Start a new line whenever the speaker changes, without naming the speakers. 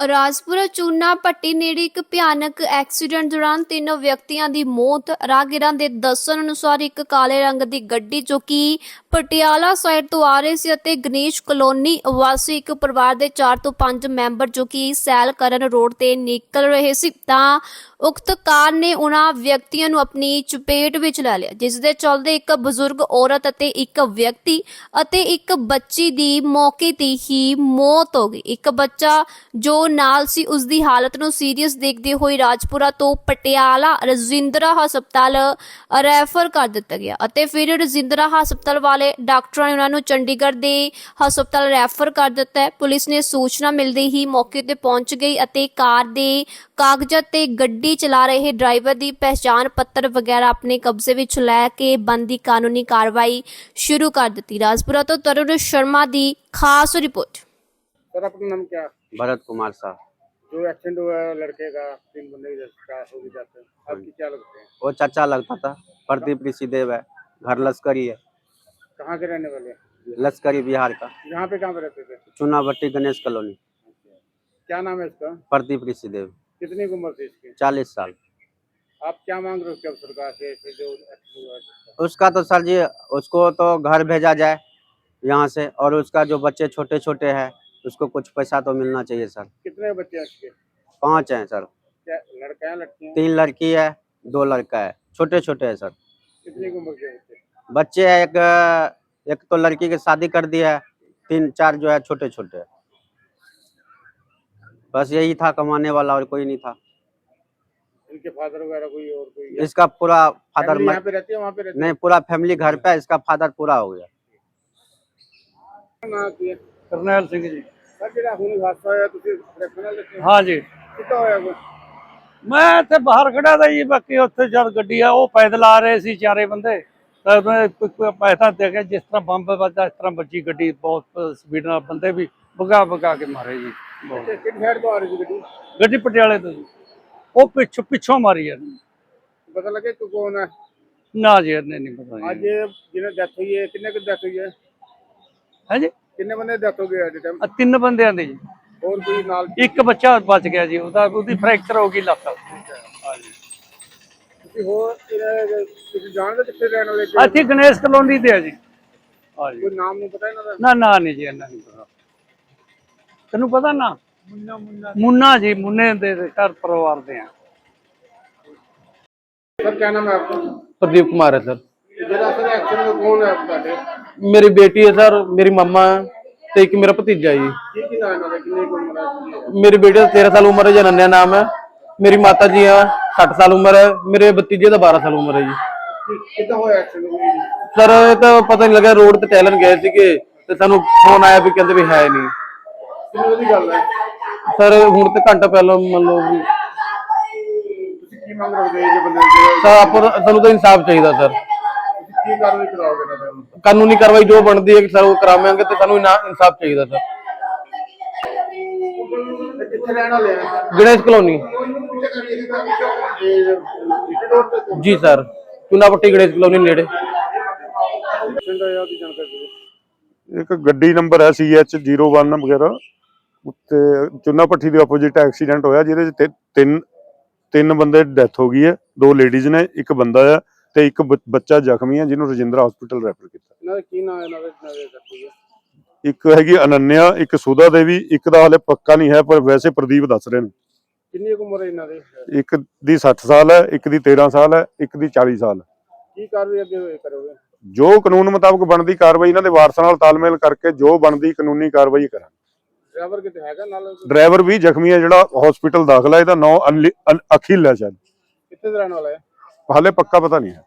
ਰਾਜਪੁਰਾ ਚੂਨਾ ਪੱਟੀ ਨੇੜੇ ਇੱਕ ਭਿਆਨਕ ਐਕਸੀਡੈਂਟ ਦੌਰਾਨ ਤਿੰਨ ਵਿਅਕਤੀਆਂ ਦੀ ਮੌਤ, ਰਾਹਗੀਰਾਂ ਦੇ ਦੱਸਣ ਅਨੁਸਾਰ ਇੱਕ ਕਾਲੇ ਰੰਗ ਦੀ ਗੱਡੀ ਜੋ ਕਿ ਪਟਿਆਲਾ ਸਾਈਡ ਤੋਂ ਆ ਰਹੀ ਸੀ ਅਤੇ ਗਣੇਸ਼ ਕਲੋਨੀ ਵਾਸੀ ਇੱਕ ਪਰਿਵਾਰ ਦੇ 4 ਤੋਂ 5 ਮੈਂਬਰ ਜੋ ਕਿ ਸੈਲ ਕਰਨ ਰੋਡ ਤੇ ਨਿਕਲ ਰਹੇ ਸੀ, ਤਾਂ ਉਕਤ ਕਾਰ ਨੇ ਉਹਨਾਂ ਵਿਅਕਤੀਆਂ ਨੂੰ ਆਪਣੀ ਚਪੇਟ ਵਿੱਚ ਲੈ ਲਿਆ, ਜਿਸ ਦੇ ਚਲਦੇ ਇੱਕ ਬਜ਼ੁਰਗ ਔਰਤ ਅਤੇ ਇੱਕ ਵਿਅਕਤੀ ਅਤੇ ਇੱਕ ਬੱਚੀ ਦੀ ਮੌਕੇ ਤੇ ਹੀ ਮੌਤ ਹੋ ਗਈ, ਇੱਕ ਬੱਚਾ ਜੋ ਨਾਲ ਸੀ ਉਸ ਦੀ ਹਾਲਤ ਨੂੰ ਸੀਰੀਅਸ ਦੇਖਦੇ ਹੋਏ ਰਾਜਪੁਰਾ ਤੋਂ ਪਟਿਆਲਾ ਰਜਿੰਦਰਾ ਹਸਪਤਾਲ ਰੈਫਰ ਕਰ ਦਿੱਤਾ ਗਿਆ ਅਤੇ ਫਿਰ ਰਜਿੰਦਰਾ ਹਸਪਤਾਲ ਵਾਲੇ ਡਾਕਟਰਾਂ ਨੇ ਉਹਨਾਂ ਨੂੰ ਚੰਡੀਗੜ੍ਹ ਦੇ ਹਸਪਤਾਲ ਰੈਫਰ ਕਰ ਦਿੱਤਾ। ਹੈ ਪੁਲਿਸ ਨੇ ਸੂਚਨਾ ਮਿਲਦੇ ਹੀ ਮੌਕੇ ਤੇ ਪਹੁੰਚ ਗਈ ਅਤੇ ਕਾਰ ਦੇ ਕਾਗਜ਼ਾਂ ਤੇ ਗੱਡੀ ਚਲਾ ਰਹੇ ਡਰਾਈਵਰ ਦੀ ਪਹਿਚਾਣ ਪੱਤਰ ਵਗੈਰਾ ਆਪਣੇ ਕਬਜ਼ੇ ਵਿੱਚ ਲੈ ਕੇ ਬੰਦੀ ਕਾਨੂੰਨੀ ਕਾਰਵਾਈ ਸ਼ੁਰੂ ਕਰ ਦਿੱਤੀ। ਰਾਜਪੁਰਾ ਤੋਂ ਤਰੁਣ ਸ਼ਰਮਾ ਦੀ ਖਾਸ ਰਿਪੋਰਟ।
सर अपना नाम क्या?
भरत कुमार शाह
जो एक्सीडेंट हुआ लड़के का तीन बंदे की हो जाते हैं। आपकी क्या लगते हैं?
वो चाचा लगता था। प्रदीप ऋषिदेव है। घर लश्करी है।
कहाँ के रहने वाले
लश्करी बिहार का।
यहाँ पे कहाँ पे रहते थे?
चुनावट्टी गणेश कॉलोनी।
क्या नाम है इसका?
प्रदीप ऋषिदेव।
कितनी उम्र थी इसकी?
चालीस साल।
आप क्या मांग रहे हो क्या सरकार से जो
उसका तो सर जी उसको तो घर भेजा जाए यहाँ से और उसका जो बच्चे छोटे छोटे हैं उसको कुछ पैसा तो मिलना चाहिए सर।
कितने बच्चे हैं
पाँच हैं सर।
क्या लड़का है लड़की
तीन लड़की है दो लड़का है। छोटे छोटे हैं सर।
कितनी उम्र के बच्चे?
बच्चे हैं एक एक तो लड़की की शादी कर दी है तीन चार जो है छोटे छोटे बस यही था कमाने वाला और कोई नहीं था।
इनके फादर वगैरह कोई और कोई?
इसका पूरा फादर
यहाँ पे रहती है वहाँ पे रहती
नहीं पूरा फैमिली घर पे इसका फादर पूरा हो गया।
है ना आती ਸਰ ਜਿਹੜਾ ਹੁਣ ਹਾਦਸਾ ਹੋਇਆ ਤੁਸੀਂ ਰੈਫਰਲ
ਲਿਖਿਆ ਹਾਂਜੀ।
ਕਿੱਦਾਂ ਹੋਇਆ ਕੁਝ
ਮੈਂ ਇੱਥੇ ਬਾਹਰ ਖੜਾ ਦਾ ਜੀ ਬਾਕੀ ਉੱਥੇ ਜਦ ਗੱਡੀ ਆ ਉਹ ਪੈਦਲ ਆ ਰਹੇ ਸੀ ਚਾਰੇ ਬੰਦੇ। ਤਾਂ ਪੈਸਾ ਦੇ ਕੇ ਜਿਸ ਤਰ੍ਹਾਂ ਬੰਬ ਵੱਜਦਾ ਇਸ ਤਰ੍ਹਾਂ ਵੱਜੀ ਗੱਡੀ ਬਹੁਤ ਸਪੀਡ ਨਾਲ ਬੰਦੇ ਵੀ ਭਗਾ ਭਗਾ ਕੇ ਮਾਰੇ ਜੀ
ਕਿਹੜੀ ਸਾਈਡ ਤੋਂ ਆ ਰਹੀ ਸੀ ਗੱਡੀ?
ਗੱਡੀ ਪਟਿਆਲੇ ਤੋਂ ਉਹ ਪਿੱਛੋਂ ਪਿੱਛੋਂ ਮਾਰੀ ਆ
ਪਤਾ ਲੱਗੇ ਕਿ ਕੌਣ ਹੈ
ਨਾ ਜੀ ਨਹੀਂ ਪਤਾ
ਅੱਜ ਜਿਹਨੇ ਡੈਥ ਹੋਈ ਹੈ ਕਿੰਨੇ ਕਿ ਡੈਥ ਹੋਈ ਹੈ?
ਹਾਂਜੀ?
ਕਿੰਨੇ ਬੰਦੇ ਡੈਥ ਹੋ ਗਏ ਅੱਜ ਟਾਈਮ
ਆਹ ਤਿੰਨ ਬੰਦਿਆਂ ਦੇ ਜੀ
ਹੋਰ ਕੋਈ ਨਾਲ
ਇੱਕ ਬੱਚਾ ਬਚ ਗਿਆ ਜੀ ਉਹਦਾ ਉਹਦੀ ਫ੍ਰੈਕਚਰ ਹੋ ਗਈ ਲੱਤ ਹਾਂ ਜੀ
ਤੁਸੀਂ ਹੋਰ ਇਹ- ਤੁਸੀਂ ਜਾਣਦੇ ਕਿੱਥੇ ਰਹਿਣ ਵਾਲੇ ਕਿ
ਇੱਥੇ ਗਣੇਸ਼ ਕਲੋਨੀ ਤੇ ਆ ਜੀ ਹਾਂ ਜੀ
ਕੋਈ ਨਾਮ ਨੂੰ ਪਤਾ ਇਹਨਾਂ ਦਾ
ਨਾ ਨਾ ਨਹੀਂ ਜੀ ਇਹਨਾਂ ਨਹੀਂ ਪਤਾ ਤੈਨੂੰ ਪਤਾ ਨਾ ਮੁੰਨਾ ਮੁੰਨਾ ਮੁੰਨਾ ਜੀ ਮੁੰਨੇ ਦੇ ਦੇ ਘਰ ਪਰਿਵਾਰ ਦੇ ਆ
ਸਰ ਕੀ ਨਾਮ ਹੈ ਆਪਕਾ
प्रदीप कुमार है सर
ਜਿਹੜਾ ਸਰ ਐਕਸੀਡੈਂਟ ਕੌਣ ਹੈ ਤੁਹਾਡੇ
ਮੇਰੀ ਬੇਟੀ ਹੈ ਸਰ ਮੇਰੀ ਮੰਮਾ ਹੈ ਤੇ ਇੱਕ ਮੇਰਾ ਭਤੀਜਾ ਜੀ।
ਕੀ ਕੀ ਨਾਮ ਹੈ ਇਹਨਾਂ ਦਾ ਕਿੰਨੀ ਕੁ ਉਮਰ ਹੈ
ਮੇਰੀ ਬੇਟੀ ਦਾ 13 ਸਾਲ ਉਮਰ ਹੈ ਜਨਨਿਆ ਨਾਮ ਹੈ। ਮੇਰੀ ਮਾਤਾ ਜੀ ਹੈ 60 ਸਾਲ ਉਮਰ ਹੈ। ਮੇਰੇ ਭਤੀਜੇ ਦਾ 12 ਸਾਲ ਉਮਰ ਹੈ ਜੀ।
ਕਿੱਦਾਂ ਹੋਇਆ ਐਕਸੀਡੈਂਟ
ਸਰ ਇਹ ਤਾਂ ਪਤਾ ਨਹੀਂ ਲੱਗਾ ਰੋਡ ਤੇ ਟਹਿਲਣ ਗਏ ਸੀਗੇ ਤੇ ਸਾਨੂੰ ਫੋਨ ਆਇਆ ਵੀ ਕਹਿੰਦੇ ਵੀ ਹੈ ਨਹੀਂ
ਕਿੰਨੀ ਉਹਦੀ ਗੱਲ ਹੈ?
ਸਰ ਹੁਣ ਤੇ ਘੰਟਾ ਪਹਿਲਾਂ ਮੰਨ ਲਓ ਵੀ।
ਤੁਸੀਂ ਕੀ ਮੰਗ ਰਹੇ ਹੋ ਜੇ ਬੰਦੇ ਨੂੰ?
ਸਰ ਆਪਾਂ ਨੂੰ- ਸਾਨੂੰ ਤਾਂ ਇਨਸਾਫ ਚਾਹੀਦਾ ਸਰ।
ਕੀ ਕਾਰਵਾਈ ਕਰਾਓਗੇ ਇਹਨਾਂ ਦੇ
ਕਾਨੂੰਨੀ ਕਾਰਵਾਈ ਜੋ ਬਣਦੀ ਹੈ ਸਰ ਉਹ ਕਰਾਵਾਂਗੇ ਤੇ ਸਾਨੂੰ ਇਨਾ- ਇਨਸਾਫ ਚਾਹੀਦਾ ਸਰ।
ਤੇ ਕਿੱਥੇ ਰਹਿਣ ਵਾਲੇ ਆ?
ਗਣੇਸ਼ ਕਲੋਨੀ।
ਤੇ
ਜੀ ਸਰ ਚੁਨਾਪੱਟੀ ਗਣੇਸ਼ ਕਲੋਨੀ ਨੇੜੇ।
ਐਕਸੀਡੈਂਟ ਹੋਇਆ ਉਹਦੀ ਜਾਣਕਾਰੀ ਦਿਓ
ਇੱਕ ਗੱਡੀ ਨੰਬਰ ਹੈ CH01 ਵਗੈਰਾ ਉੱਤੇ ਚੁੰਨਾ ਭੱਠੀ ਦੇ ਆਪੋਜ਼ਿਟ ਐਕਸੀਡੈਂਟ ਹੋਇਆ ਜਿਹਦੇ ਚ ਤਿੰਨ ਤਿੰਨ ਬੰਦੇ ਡੈਥ ਹੋ ਗਈ ਹੈ ਦੋ ਲੇਡੀਜ਼ ਨੇ ਇੱਕ ਬੰਦਾ ਆ। ਤੇ ਇੱਕ ਬ- ਬੱਚਾ ਜ਼ਖਮੀ ਹੈ ਜਿਹਨੂੰ ਰਜਿੰਦਰਾ ਹਸਪੀਟਲ ਰੈਫਰ ਕੀਤਾ।
ਇਹਨਾਂ ਦਾ ਕੀ ਨਾਮ ਹੈ? ਇਹਨਾਂ ਦੇ ਇਹਨਾਂ ਦੇ ਦੱਸੋ ਜੀ
ਇੱਕ ਹੈਗੀ ਅਨੰਨਿਆ ਇੱਕ ਸੁਧਾ ਦੇਵੀ ਇੱਕ ਦਾ ਹਾਲੇ ਪੱਕਾ ਨਹੀਂ ਹੈ ਪਰ ਵੈਸੇ ਪ੍ਰਦੀਪ ਦੱਸ ਰਹੇ ਨੇ।
ਕਿੰਨੀ ਕੁ ਉਮਰ ਹੈ ਇਹਨਾਂ ਦੇ?
ਇੱਕ ਦੀ 60 ਸਾਲ ਹੈ ਇੱਕ ਦੀ 13 ਸਾਲ ਹੈ ਇੱਕ ਦੀ 40 ਸਾਲ ਹੈ।
ਕੀ ਕਾਰਵਾਈ ਅੱਗੇ ਹੋਏ ਕਰੋਗੇ?
ਜੋ ਕਾਨੂੰਨ ਮੁਤਾਬਕ ਬਣਦੀ ਕਾਰਵਾਈ ਇਹਨਾਂ ਦੇ ਵਾਰਸਾਂ ਨਾਲ ਤਾਲਮੇਲ ਕਰਕੇ ਜੋ ਬਣਦੀ ਕਾਨੂੰਨੀ ਕਾਰਵਾਈ ਕਰਾਂ
ਡਰਾਈਵਰ ਕਿਤੇ ਹੈਗਾ ਨਾਲ?
ਡਰਾਈਵਰ ਵੀ ਜ਼ਖਮੀ ਹੈ ਜਿਹੜਾ ਹਸਪੀਟਲ ਦਾਖਲ ਹੈ ਇਹਦਾ ਨਾਮ ਅਖਿਲ ਹੈ ਸ਼ਾਇਦ।
ਕਿੱਥੇ ਦਾ ਰਹਿਣ ਵਾਲਾ ਹੈ?
ਹਾਲੇ ਪੱਕਾ ਪਤਾ ਨਹੀਂ ਹੈ।